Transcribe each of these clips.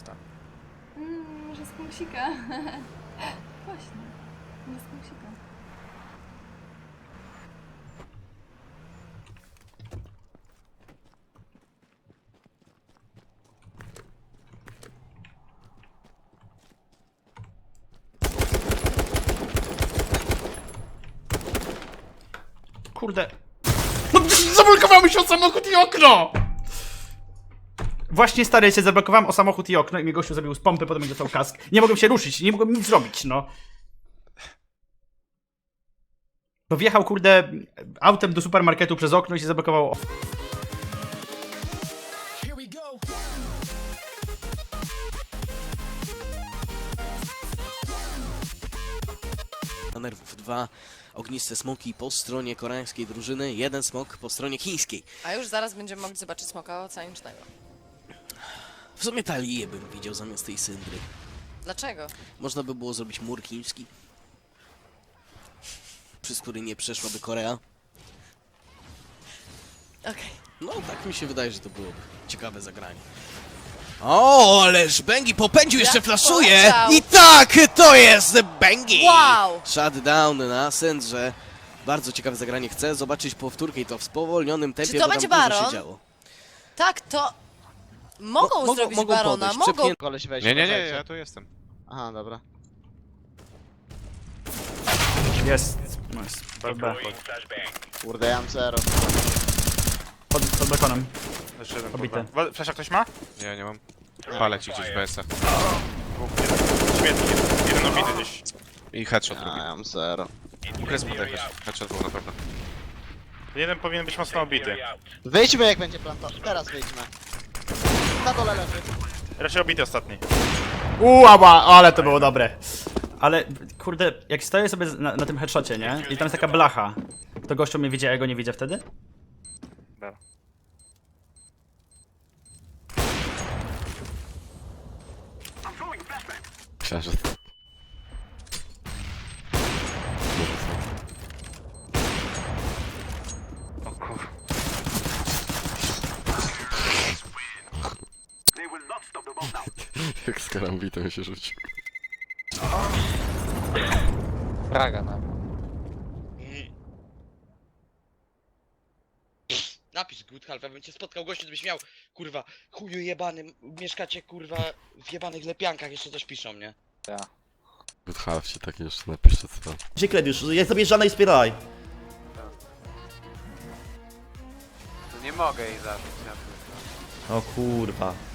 Pusta. Mm, może z kąsika. Właśnie. Może z kąsika. Kurde. No zablokowało mi się o samochód i okno! Właśnie stary się zablokowałem o samochód i okno i mnie gościu zabił z pompy, potem mi dostał kask. Nie mogłem się ruszyć, nie mogłem nic zrobić, no. Bo wjechał, kurde, autem do supermarketu przez okno i się zablokowało. Na nerwów dwa ogniste smoki po stronie koreańskiej drużyny, jeden smok po stronie chińskiej. A już zaraz będziemy mogli zobaczyć smoka oceanicznego. W sumie talię bym widział zamiast tej syndry. Dlaczego? Można by było zrobić mur chiński, przez który nie przeszłaby Korea. Okej. No, tak mi się wydaje, że to byłoby ciekawe zagranie. O, ależ Bengi popędził, jeszcze Jak flaszuje! poleciał. I tak, to jest Bengi! Wow! Shutdown na że Bardzo ciekawe zagranie. Chcę zobaczyć powtórkę i to w spowolnionym tempie, to bo tam będzie dużo Baron? się działo. Tak, to... Mogą, mogą- zrobić mogą barona, podejść, mogą... przepchnię- Koleś weź, Nie, nie, nie, ja tu jestem. Aha, dobra. Jest. Nice. Pod B. Kurde, ja mam zero. Pod, pod. Jeszcze jeden kurwa. Flesza ktoś ma? Nie, nie mam. Palę ci gdzieś BS-a. Śmietnik, jeden- jeden obity gdzieś. I headshot A, drugi. ja mam zero. Kres mu dajesz. Headshot był na pewno. Jeden powinien być mocno obity. Wyjdźmy jak będzie plan, to teraz wyjdźmy. Na dole leży. Raczej obity ostatni. Uuu, ała, ale to było dobre. Ale, kurde, jak stoję sobie na, na tym headshocie, nie? I tam jest taka blacha. To gościu mnie widzi, a ja go nie widzę wtedy? Dobra. Myślałem, Jak z karambitem się rzucił. Praga na. Napisz Good Half, ja bym cię spotkał gościu, gdybyś miał, kurwa, chuju jebany, mieszkacie, kurwa, w jebanych lepiankach, jeszcze coś piszą, nie? Good half się tak jeszcze napisze co. Gdzie krediusz? Jest zabierzana i spieraj. Nie mogę jej zabić na tym. O kurwa.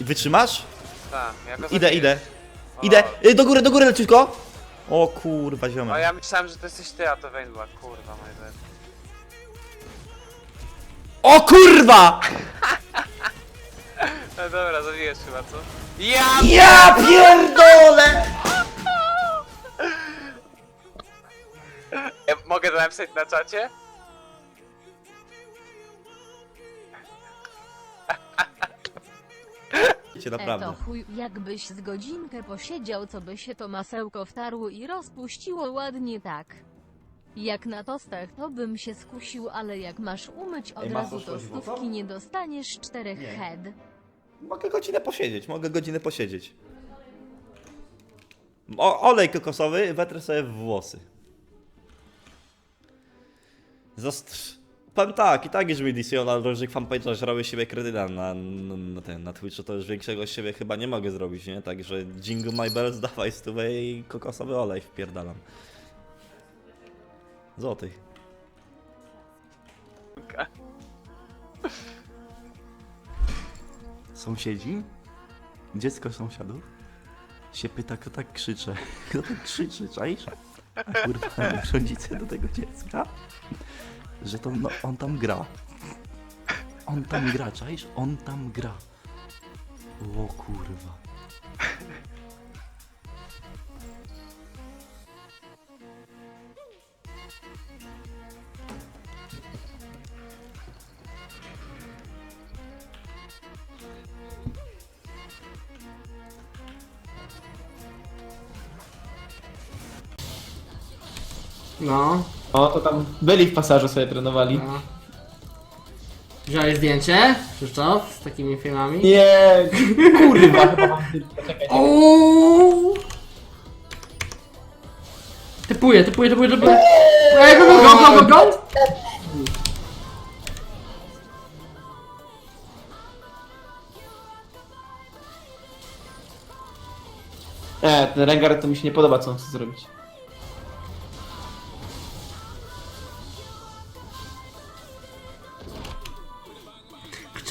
I wytrzymasz? Tak, ja go Idę, zabiję. idę. O, Idę. Y, Do góry, do góry leciutko. O kurwa, O, ziomek. ja myślałem, że to jesteś ty, a to Wayne była. Kurwa, moje zero. O kurwa! No dobra, zabijesz chyba, co? Ja! Ja pierdolę! ja mogę to napisać na czacie? Cię naprawdę. E to chuj, jakbyś z godzinkę posiedział, co by się to masełko wtarło i rozpuściło ładnie tak. Jak na tostach to bym się skusił, ale jak masz umyć od Ej, razu masz to w oko? stówki nie dostaniesz czterech Nie. head. Mogę godzinę posiedzieć, mogę godzinę posiedzieć. O, olej kokosowy, wetrę sobie w włosy. Zostrz... Powiem tak, i tak jeżeli DC na różnych fanpage'ach żrały siebie kredyta na, na, na, ten, na Twitchu, to już większego z siebie chyba nie mogę zrobić, nie? Także jingle my bells, dawaj stówę i kokosowy olej wpierdalam. Złotych. Sąsiedzi? Dziecko sąsiadów? Się pyta, kto tak krzycze. Kto tak krzyczy, czaisz? A kurwa, rodzice do tego dziecka, że to no, on tam gra. On tam gra, czaisz? On tam gra. O kurwa. No. O, to tam byli w pasażu sobie trenowali. Wziąłeś zdjęcie, Krzysztof, z takimi filmami? Nie, kurwa, chyba mam Ooo! Typuję, typuję, typuję, typuję. Ej, go, go, go, go, go! Nie, ten Rengar to mi się nie podoba, co on chce zrobić.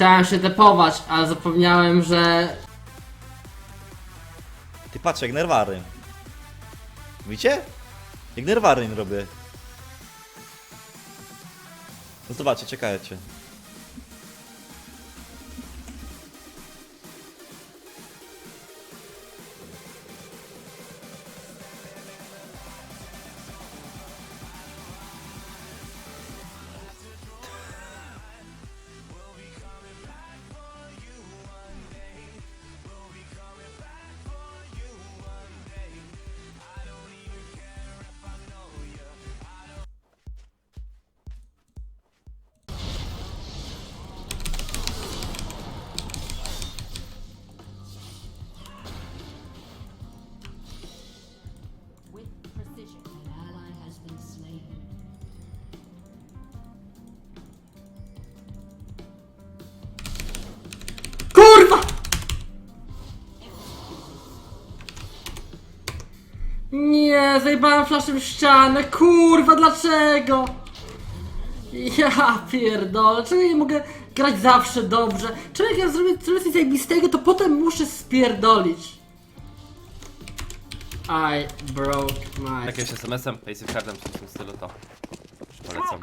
Chciałem się tepować, ale zapomniałem, że... Ty patrz, jak nerwary. Widzicie? Jak nerwary robię. No zobaczcie, czekajcie. Zajebałem flaszem w ścianę, kurwa, dlaczego? Ja pierdolę, czemu ja nie mogę grać zawsze dobrze? Czemu jak ja zrobię coś zajebistego, to potem muszę spierdolić? I broke my... Jakieś SMS-em, Pace Cardem w tym stylu to polecam.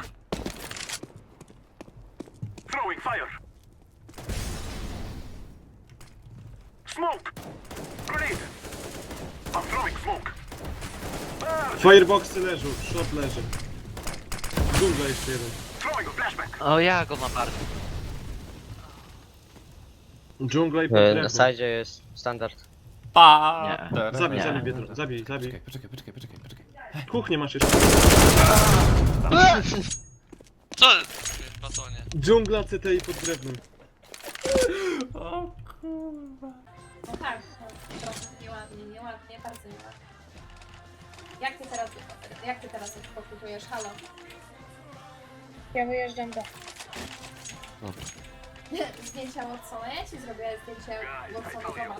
Fireboxy leżą, shot leży. Dżungla jeszcze jeden. O ja go mam bardzo. Dżungla i Na sajdzie jest standard. Pa! Zabij, zabij, Biedro, zabij, zabij. Poczekaj, poczekaj, poczekaj, poczekaj, poczekaj. Kuchnię masz jeszcze. Co? Batonie. Dżungla CTI pod drewnem. No tak, no, trochę nieładnie, nieładnie, bardzo nieładnie. Jak ty teraz, jak ty teraz odpokutujesz? Halo? Ja wyjeżdżam do... Dobra. Zdjęcia Watsona, ja ci zrobię zdjęcie Watsona.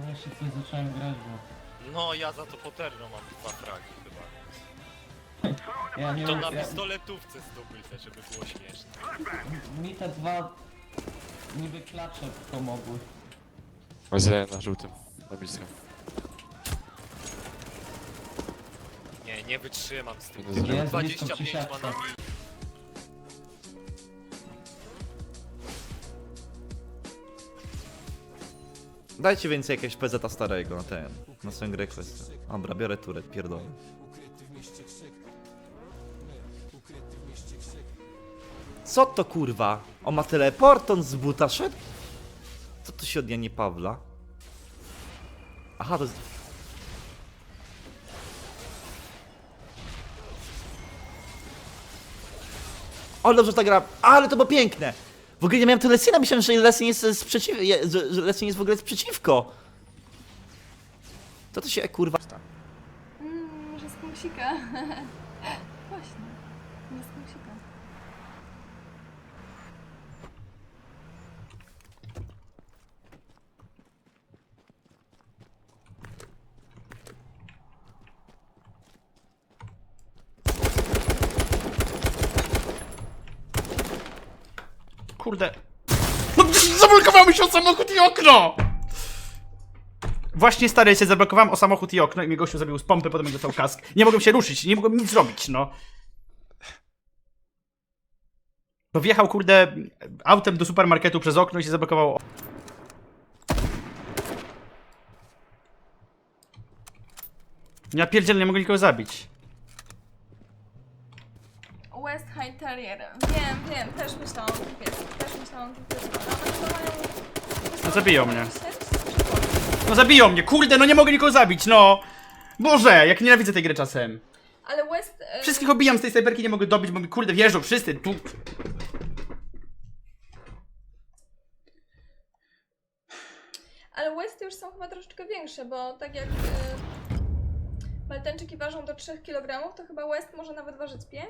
No jeszcze coś zacząłem grać, bo... No ja za to poterno mam dwa fragi chyba. Ja nie To na pistoletówce zdobyte, żeby było śmieszne. Mi te dwa... niby klacze pomogły. Źle na żółtym. Na blisko. Nie, nie wytrzymam z tym. Nie zrobię. Jest 25 blisko ma na Dajcie więcej jakiegoś PZ starego na ten, na swoją grę kwestię. Dobra, biorę turet, pierdolę. Co to kurwa? On ma teleport, on z buta szedł? Co to się od Janie Pawla? Aha, to jest... O, dobrze ta gra, ale to było piękne! W ogóle nie miałem tu Lessina, myślałem, że Lessin jest e, sprzeciw... jest w ogóle sprzeciwko. To to się kurwa... Mmm, może z kąsika. Właśnie, może z kąsika. Kurde. No zablokowało mi się o samochód i okno! Właśnie stary się zablokowałem o samochód i okno i mnie gościu zabił z pompy, potem mi dostał kask. Nie mogłem się ruszyć, nie mogłem nic zrobić, no. To wjechał, kurde, autem do supermarketu przez okno i się zablokowało. o- Ja pierdzielę, nie mogę nikogo zabić. Terrier. Wiem, wiem, też myślałam o tym piesku. Też myślałam o tym piesku. Ale one mają... No zabiją mnie. No zabiją mnie, kurde, no nie mogę nikogo zabić, no! Boże, jak nienawidzę tej gry czasem. Ale West e, Wszystkich obijam z tej snajperki, nie mogę dobić, bo mi kurde wjeżdżą wszyscy. Tu. Ale Westy już są chyba troszeczkę większe, bo tak jak y, Maltańczyki ważą do 3 kg, to chyba West może nawet ważyć 5?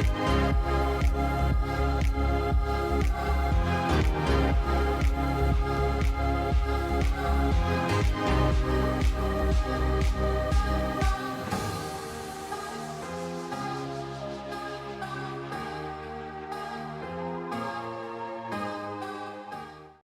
Thank you.